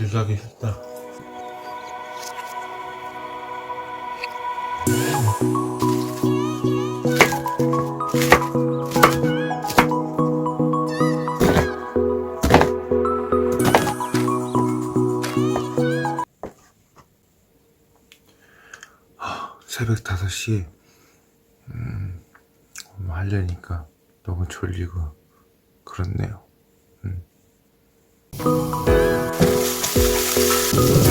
일하기 싫다. 아, 새벽 5시 음, 뭐 하려니까 너무 졸리고 그렇네요. 와 Thank you.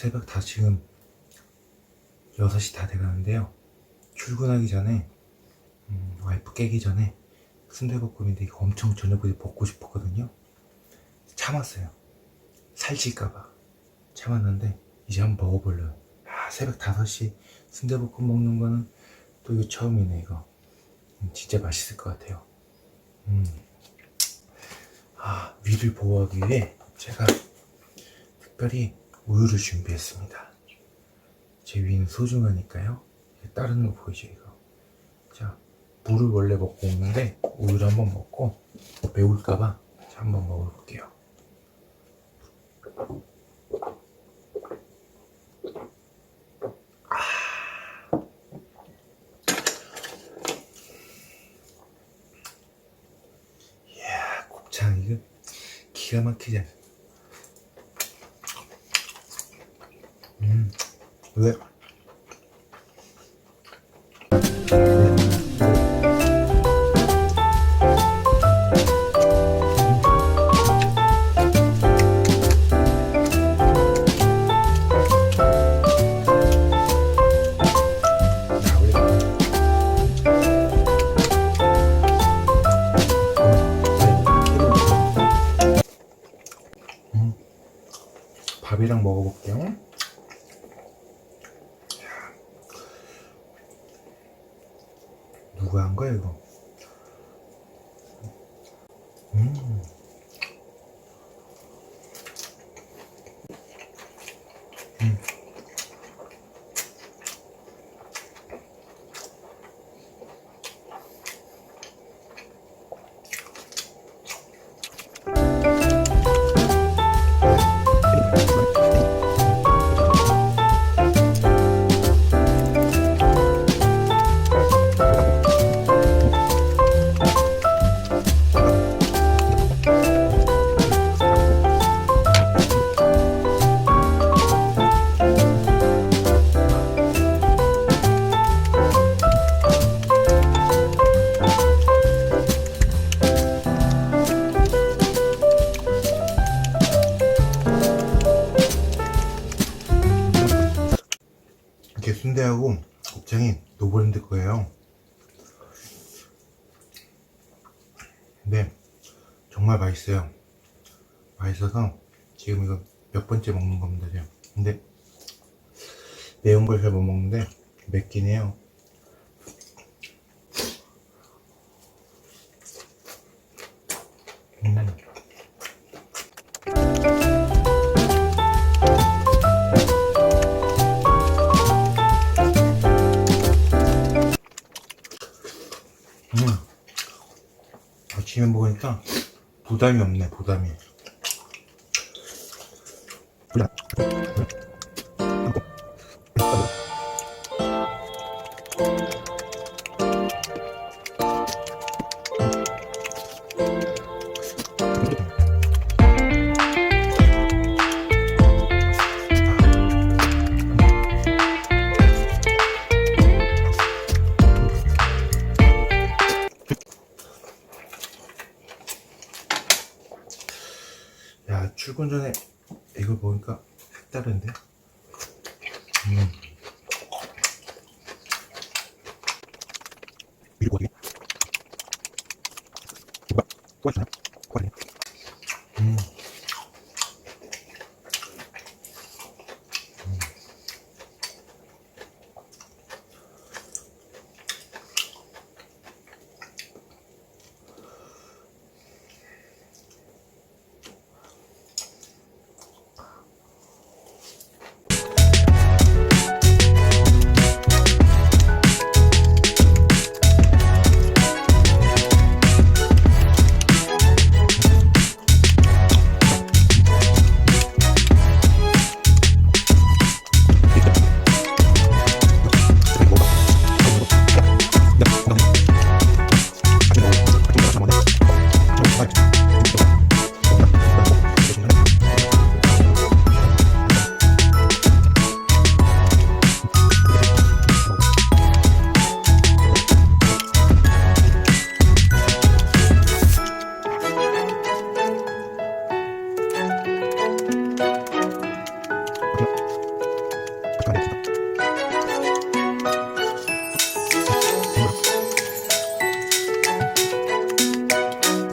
새벽 다 지금 6시 다 돼가는데요. 출근하기 전에, 음, 와이프 깨기 전에 순대볶음인데 이거 엄청 저녁에 먹고 싶었거든요. 참았어요. 살찔까봐. 참았는데, 이제 한번 먹어보려요. 아, 새벽 5시 순대볶음 먹는 거는 또 이거 처음이네, 이거. 음, 진짜 맛있을 것 같아요. 음. 아, 위를 보호하기 위해 제가 특별히 우유를 준비했습니다. 제 위는 소중하니까요. 따르는 거 보이죠, 이거? 자, 물을 원래 먹고 오는데, 우유를 한번 먹고, 매울까봐 자, 한번 먹어볼게요. 아. 기가 막히지? 음, 왜? 음, 밥이랑 먹어볼게 요. 누가 한 거야 이거? 맛있어요. 맛있어서 지금 이거 몇 번째 먹는 겁니다. 지금. 근데 매운 걸 잘 못 먹는데 맵긴 해요. 음. 음. 아침에 먹으니까 부담이 없네, 부담이. 야 출근 전에 이걸 먹으니까 색다른데? 음. 이거? 이거 꼬아주나? 꼬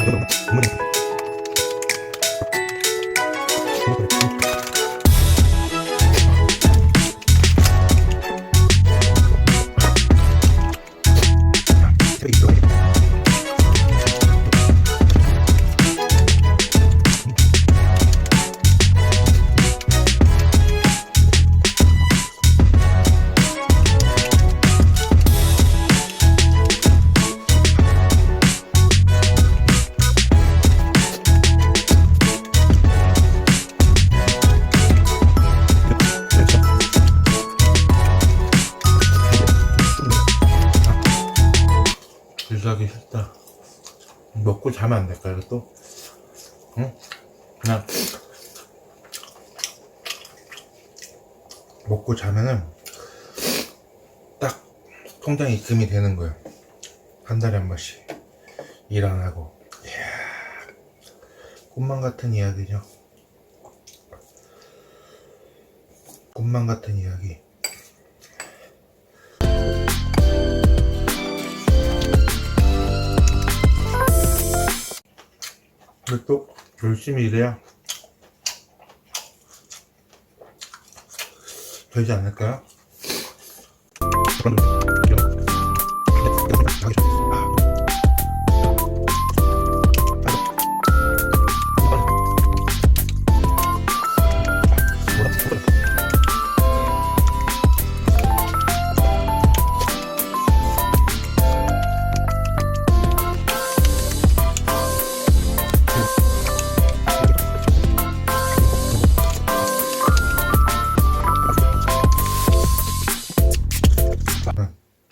유사 자면 안 될까요, 또? 응? 그냥 먹고 자면은 딱 통장에 입금이 되는 거예요. 한 달에 한 번씩 일 안 하고. 이야, 꿈만 같은 이야기죠. 꿈만 같은 이야기. 근데 또 열심히 일해야 되지 않을까요?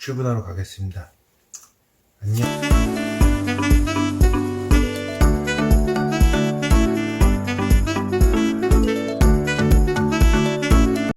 출근하러 가겠습니다. 안녕.